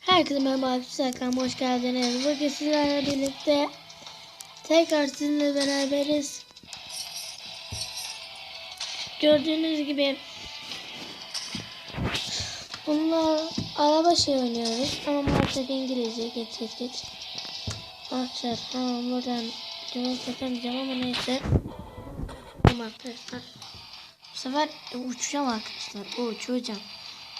Herkese merhaba arkadaşlar hoş geldiniz. Bugün sizlerle birlikte tekrar sizinle beraberiz. Gördüğünüz gibi bununla araba şey oynuyoruz ama maalesef İngilizce geç geç geç. Arkadaşlar tamam buradan cevap yapamayacağım ama neyse. Tamam arkadaşlar. Bu sefer uçacağım arkadaşlar. Uçacağım.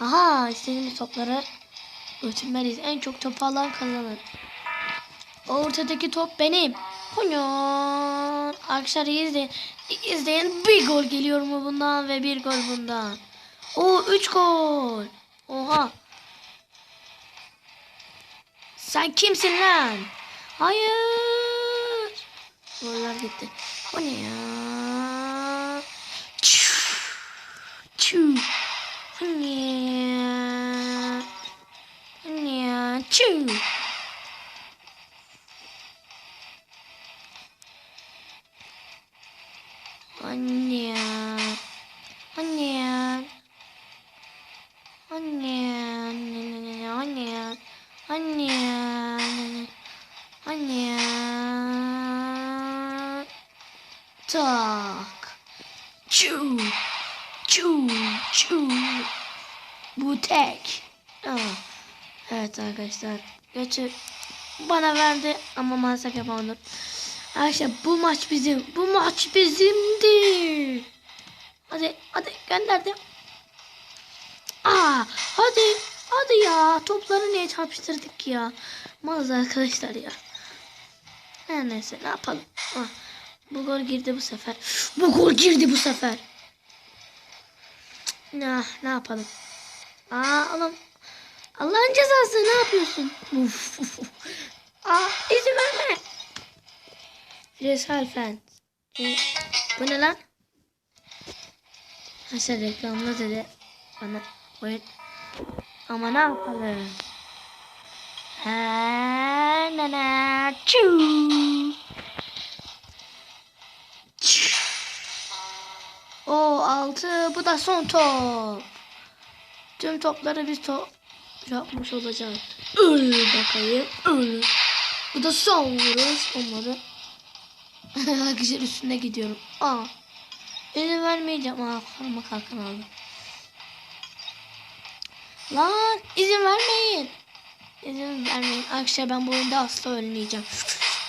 Aha istediğimiz topları götürmeliyiz. En çok top alan kazanır. Ortadaki top benim. Hunyon. Arkadaşlar izleyin. İzleyin. Bir gol geliyor mu bundan ve bir gol bundan. O 3 gol. Oha. Sen kimsin lan? Hayır. Goller gitti. O ne ya? Anne ya. Anne ya. Anne ya. Anne ya. Anne ya. Anne ya. Anne ya. Tak. Çu. Çu. Çu. Bu tek. Aa. Evet arkadaşlar. Götür. Bana verdi ama maalesef yapamadım. Arkadaşlar bu maç bizim. Bu maç bizimdi. Hadi hadi gönderdim. Aa hadi hadi ya topları niye çarpıştırdık ya. Malız arkadaşlar ya. Her neyse ne yapalım. Ah, bu gol girdi bu sefer. Bu gol girdi bu sefer. Ne ne yapalım. Aa oğlum. Allah'ın cezası ne yapıyorsun? Uf, uf, uf. Aa izin verme. Bireysel fen. E, bu ne lan? Haşa reklamda dedi. Bana oyun. Ama ne yapalım? Ha na na. O altı bu da son top. Tüm topları biz top yapmış olacağız. Öl bakayım. Öl. Bu da son vuruş. Olmadı. Arkadaşlar üstüne gidiyorum. Aa. İzin vermeyeceğim. Aa parmak kalkan aldım. Lan izin vermeyin. İzin vermeyin. Arkadaşlar ben bu oyunda asla ölmeyeceğim.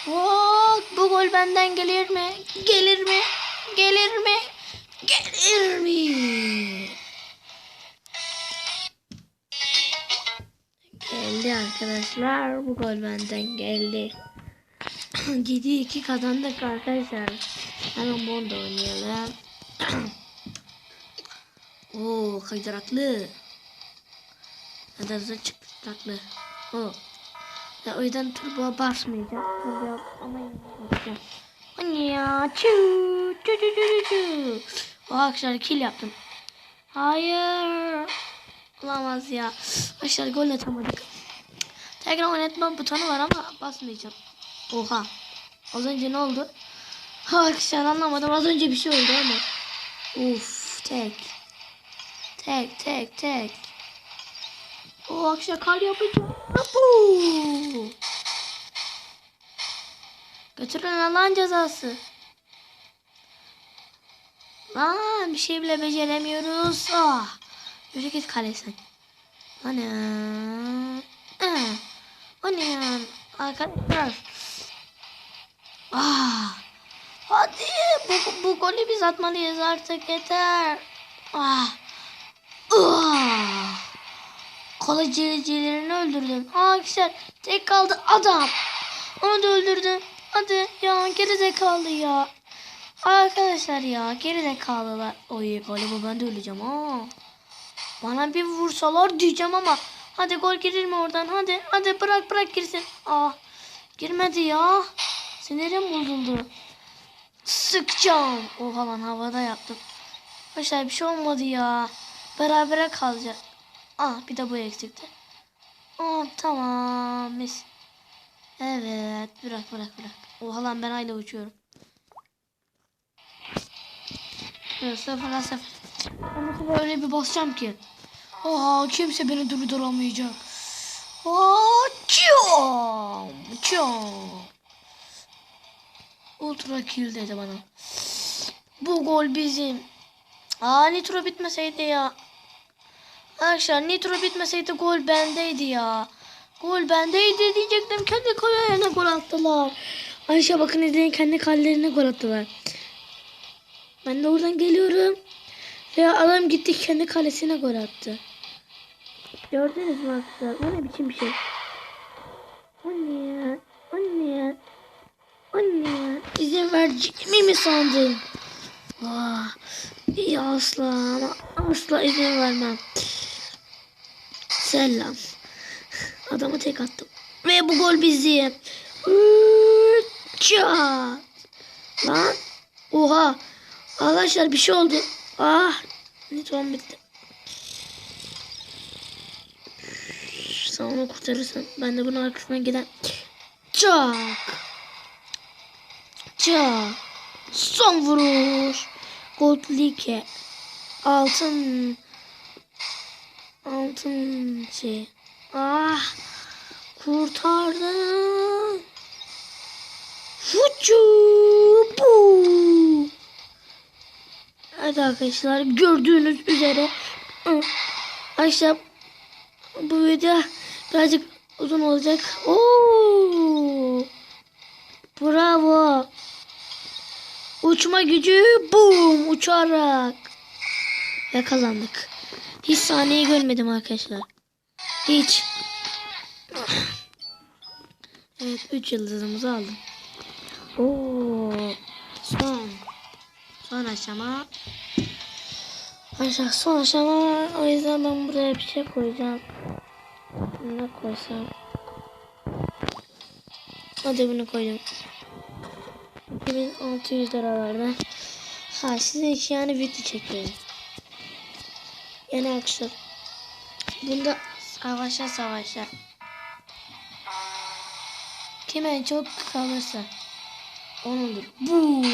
Oo, bu gol benden gelir mi? Gelir mi? Gelir mi? Gelir mi? Geldi arkadaşlar. Bu gol benden geldi. 7-2 kazandık arkadaşlar. Hemen bunu da oynayalım. Oo kaydıraklı. Ya da hızlı çıktıraklı. Oo. Ya o yüzden turbo basmayacağım. Turbo ama yapacağım. Anne ya. Çu. Çu çu çu çu. O arkadaşlar kill yaptım. Hayır. Olamaz ya. Arkadaşlar gol atamadık. Tekrar oynatma butonu var ama basmayacağım. Oha. Az önce ne oldu? Arkadaşlar anlamadım. Az önce bir şey oldu ama. Uf tek. Tek tek tek. O akşam kar yapacağım. Abu. Götürün Allah'ın cezası. Lan bir şey bile beceremiyoruz. Ah. Yürü git kale sen. Ana. O ne ya? Arkadaşlar. Ah. Hadi bu, bu golü biz atmalıyız artık yeter. Ah. Ah. Kalecicilerini öldürdün. Aa güzel. Tek kaldı adam. Onu da öldürdün. Hadi ya geri de kaldı ya. Arkadaşlar ya geri de kaldılar. Oy galiba ben de öleceğim. Aa. Bana bir vursalar diyeceğim ama. Hadi gol girir mi oradan? Hadi hadi bırak bırak girsin. Aa. Girmedi ya. Sinirim bozuldu. Sıkacağım. Oha lan havada yaptım. Arkadaşlar bir şey olmadı ya. Berabere kalacak. Ah bir de bu eksikti. Aa tamam mis. Evet bırak bırak bırak. Oha lan ben hala uçuyorum. Sıfır sıfır. Sefer öyle bir basacağım ki. Oha kimse beni durduramayacak. Çom. Çom. Ultra kill dedi bana. Bu gol bizim. Aa nitro bitmeseydi ya. Arkadaşlar nitro bitmeseydi gol bendeydi ya. Gol bendeydi diyecektim. Kendi kalelerine gol attılar. Ayşe bakın izleyin kendi kalelerine gol attılar. Ben de oradan geliyorum. Ve adam gitti kendi kalesine gol attı. Gördünüz mü arkadaşlar? O ne biçim bir şey? O ne ya? O ne ya? O ne ya? İzin vereceğimi mi sandın? Ah, iyi asla asla izin vermem. Selam. Adamı tek attım. Ve bu gol bizim. Çat. Lan. Oha. Arkadaşlar bir şey oldu. Ah. Nitron bitti. Sen onu kurtarırsan ben de bunun arkasından giden Çak. Çak. Son vuruş. Gold League. Altın. Altın şey. Ah. Kurtardım. Fucu. Bu. Evet arkadaşlar gördüğünüz üzere. Arkadaşlar bu video birazcık uzun olacak. Oo! Bravo. Uçma gücü boom uçarak. Ve kazandık. Hiç sahneyi görmedim arkadaşlar. Hiç. Evet 3 yıldızımızı aldım. Oo. Son. Son aşama. Arkadaşlar son aşama. O yüzden ben buraya bir şey koyacağım. Ne koysam? Hadi bunu koydum. 2600 liralarda. Ha sizin için yani video çekiyorum. Yani arkadaşlar. Bunda savaşa savaşa. Kim en çok kalırsa. Onundur. Bu.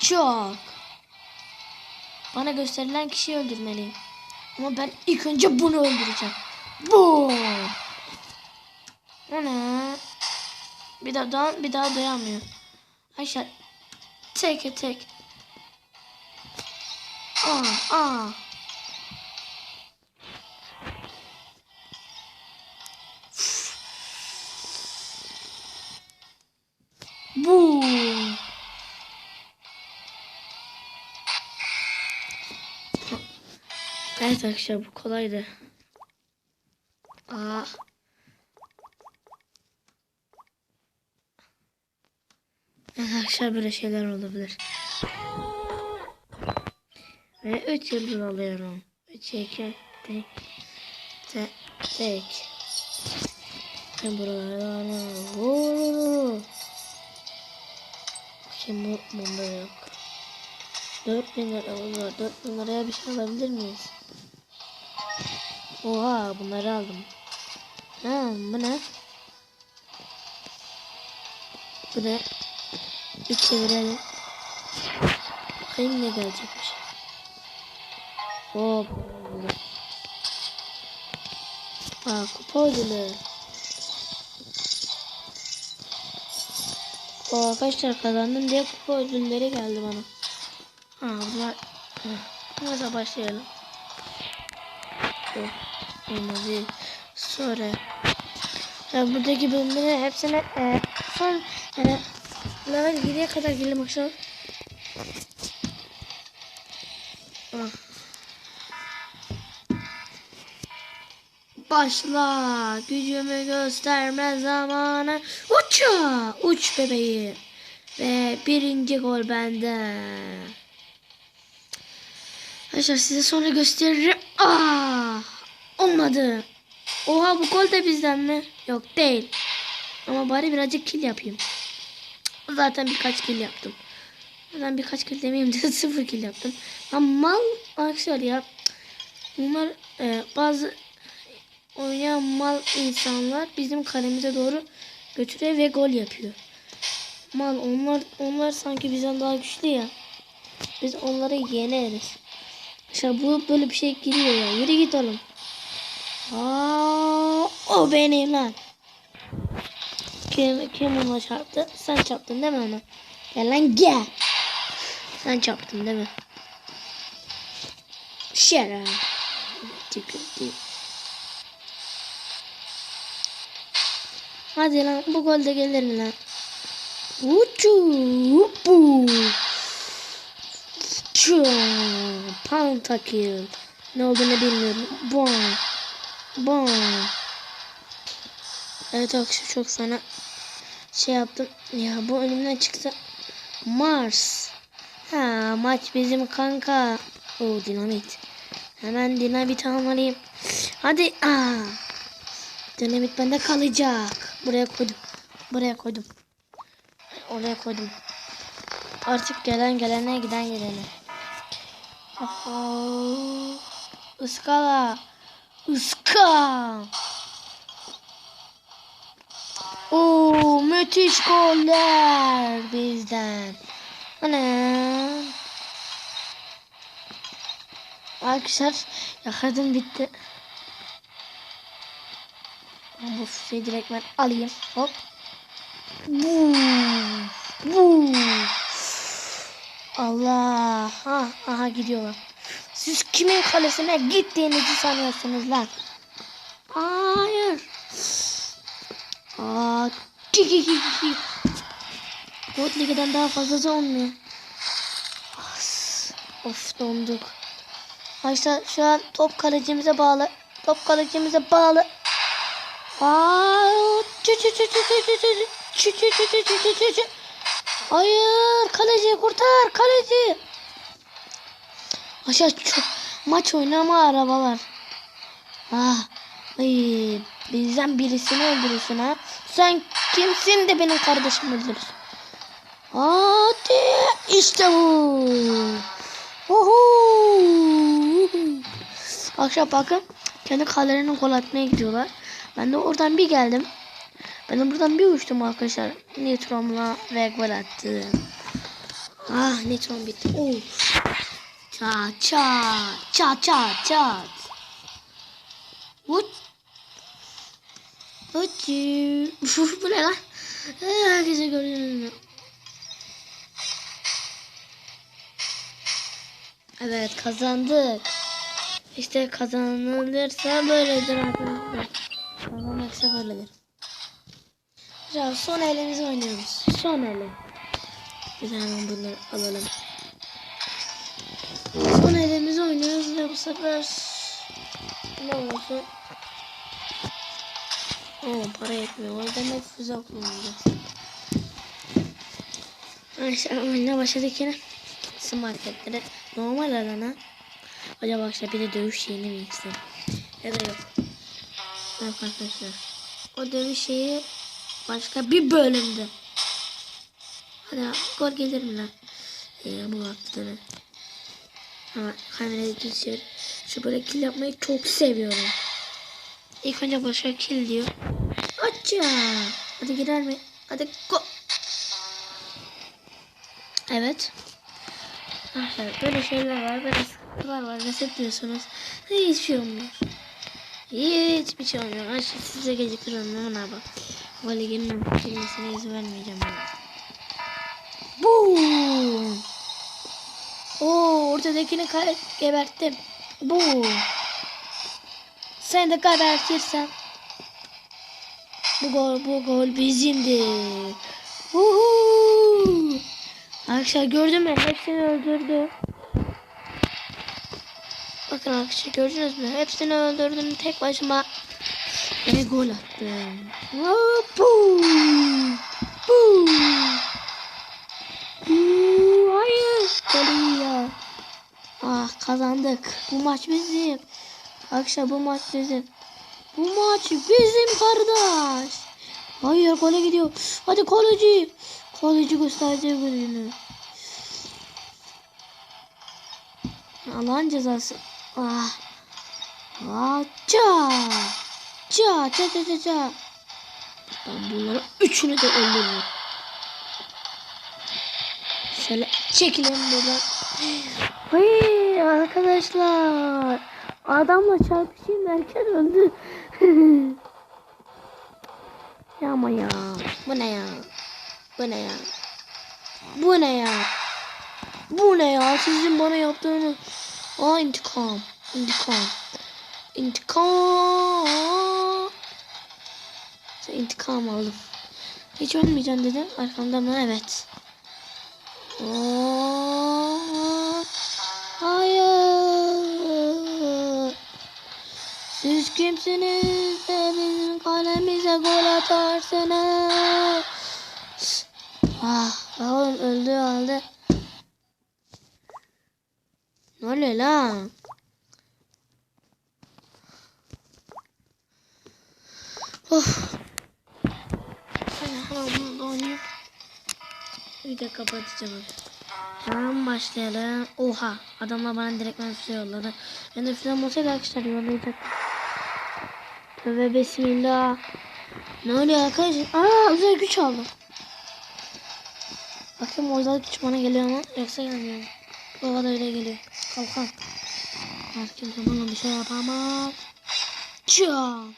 Çok. Bana gösterilen kişiyi öldürmeliyim. Ama ben ilk önce bunu öldüreceğim. Bu. Ana. Bir daha, daha bir daha dayanmıyor. Ayşe. Tek tek. Aa, aa. Bu. Evet arkadaşlar bu kolaydı. Aa. Arkadaşlar böyle şeyler olabilir. Ve 3 yıldız alıyorum. 3 2 tek tek tek. Ben buralarda? Oo. Şimdi bunda yok. 4000 liramız var. 4000 liraya bir şey alabilir miyiz? Oha bunları aldım. Ha bu ne? Bu ne? Bir çevirelim. Bakayım ne gelecekmiş. Hop. Aa kupa ödülü. O arkadaşlar kazandım diye kupa ödülleri geldi bana. Ha bunlar. Neyse başlayalım. Değil. Sonra. Ya buradaki bölümleri hepsine e, son e, level 7'ye kadar geldim akşam. Ah. Başla gücümü gösterme zamanı uça uç bebeği ve birinci gol bende. Arkadaşlar size sonra gösteririm. Ah, olmadı. Oha bu gol de bizden mi? Yok değil. Ama bari birazcık kill yapayım. Zaten birkaç kill yaptım. Zaten birkaç kill demeyeyim de sıfır kill yaptım. Ama mal arkadaşlar ya. Bunlar e, bazı oynayan mal insanlar bizim kalemize doğru götürüyor ve gol yapıyor. Mal onlar onlar sanki bizden daha güçlü ya. Biz onları yeneriz. İşte bu böyle bir şey giriyor ya. Yürü git oğlum. Aa, O benim lan. Kim, kim ona çarptı? Sen çarptın değil mi ona? Gel lan gel. Sen çarptın değil mi? Şera. Hadi lan bu gol de lan? Uçu. Upu. Çu. Pentakill. Ne olduğunu bilmiyorum. Bom. Bom. Evet arkadaşlar çok sana şey yaptım. Ya bu önümden çıktı. Mars. Ha maç bizim kanka. O dinamit. Hemen dinamit almalıyım. Hadi. Aa. Dinamit bende kalacak. Buraya koydum. Buraya koydum. Oraya koydum. Artık gelen gelene giden gelene. Oho. Iskala. Iska. Müthiş goller bizden. Ana. Arkadaşlar yakaladım bitti. Bu füzeyi direkt ben alayım. Hop. Bu. Bu. Allah. Ha, aha gidiyorlar. Siz kimin kalesine gittiğinizi sanıyorsunuz lan? Hayır. Aa, Gold Ligi'den daha fazlası olmuyor. Of donduk. Maçta şu an top kalecimize bağlı. Top kalecimize bağlı. Hayır kaleci kurtar kaleci. Aşağı çok maç oynama arabalar. Ah, ay, bizden birisini öldürürsün ha. Sen kimsin de benim kardeşimi öldürürsün. Hadi işte bu. Uhu. Akşam bakın kendi kalelerine gol atmaya gidiyorlar. Ben de oradan bir geldim. Ben de buradan bir uçtum arkadaşlar. Nitron'la ve gol. Ah Nitron bitti. Of. Çat çat çat çat çat. Vut. Bu ne lan? Herkese görüyorum. Evet kazandık. İşte kazanılırsa böyledir arkadaşlar. Kazanmaksa böyledir. Ya son elimizi oynuyoruz. Son ele. Bir hemen bunları alalım. Son elimizi oynuyoruz ve bu sefer ne olsun? Oo para yetmiyor. O yüzden hep füze kullanacağız. Arkadaşlar oyuna başladık yine. Isı marketlere normal alana. Acaba arkadaşlar bir de dövüş şeyini mi gitsem? Ya da yok. Yok arkadaşlar. O dövüş şeyi başka bir bölümde. Hadi gol gelir mi lan? Ee, bu vakti değil mi? Ama kamerayı geçiyor. Şu böyle kill yapmayı çok seviyorum. İlk önce başka kill diyor. Açça. Hadi girer mi? Hadi go. Evet. Arkadaşlar böyle şeyler var. Böyle sıkıntılar var. Reset diyorsunuz. Hiçbir şey olmuyor. Hiçbir şey olmuyor. Şimdi size geciktiriyorum ama ne yapalım. Bu ligin girmesine izin vermeyeceğim ben. Boom. Oo ortadakini geberttim. Bu. Sen de gebertirsen. Bu gol, bu gol bizimdi. Uhu. Arkadaşlar gördün mü? Hepsini öldürdü. Bakın arkadaşlar gördünüz mü? Hepsini öldürdüm tek başıma. Ve gol attım. Bu. Bu. Hayır. Golü ya. Ah kazandık. Bu maç bizim. Arkadaşlar bu maç bizim. Bu maç bizim kardeş. Hayır gole gidiyor. Hadi kaleci. Kaleci göstereceği golünü. Allah'ın cezası. Ah. Ah. Ça. Ça. Ça. Ça. Ça. ça. Ben bunları üçünü de öldürürüm. Şöyle çekilelim buradan. Hayır arkadaşlar. Adamla çarpışayım derken öldü. ama ya. Bu ne ya? Bu ne ya? Bu ne ya? Bu ne ya? Sizin bana yaptığınız. Aa intikam. İntikam. İntikam. Sen intikam aldım. Hiç ölmeyeceğim dedim. Arkamda mı? Evet. Oo, Siz kimsiniz de bizim kalemize gol atarsınız? Ah, oğlum öldü halde. Ne oluyor lan? Of. Da oynayayım. Bir de kapatacağım. Hemen başlayalım. Oha. Adamlar bana direkt ben füze yolladı. Ben de füzem olsaydı arkadaşlar yollayacaktım. Tövbe bismillah. Ne oluyor arkadaşlar? Aa özel güç aldım. Bakayım o özel güç bana geliyor mu? Yoksa gelmiyor mu? Baba da öyle geliyor. Kalkan. Artık bana bir şey yapamaz. Çam.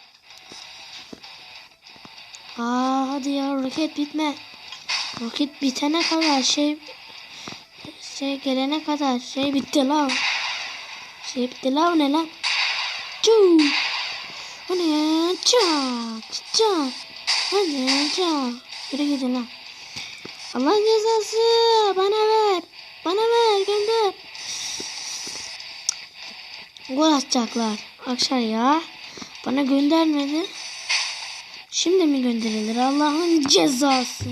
Aa hadi ya roket bitme. Roket bitene kadar şey şey gelene kadar şey bitti lan. Şey bitti lan ne lan? Çuu. O ne. O ne ya? Çak. Yürü lan. Allah cezası. Bana ver. Bana ver. Gönder. Gol atacaklar. Akşar ya. Bana göndermedi. Şimdi mi gönderilir? Allah'ın cezası.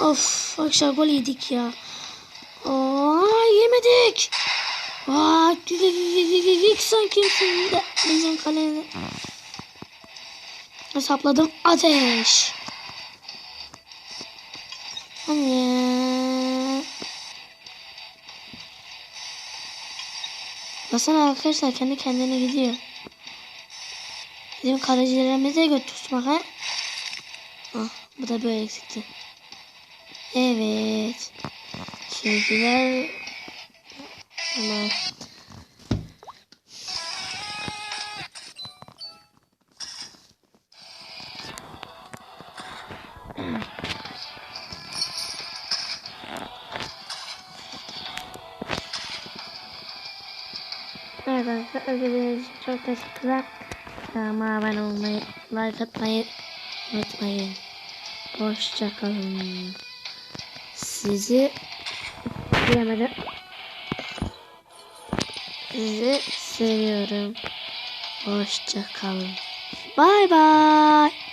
Of. Akşar gol yedik ya. Aa, yemedik. Aa, Vixen kimsin bizim kalede. Hesapladım. Ateş. Anne. Basana arkadaşlar kendi kendine gidiyor. Bizim kalecilerimize de göt tutmak ha. Ah, bu da böyle eksikti. Evet. Sözcüler ama Evet arkadaşlar ödediğiniz için çok teşekkürler. Kanalıma abone olmayı, like atmayı unutmayın. Hoşçakalın. Sizi bilemedim. Sizi seviyorum. Hoşçakalın. Bay bay.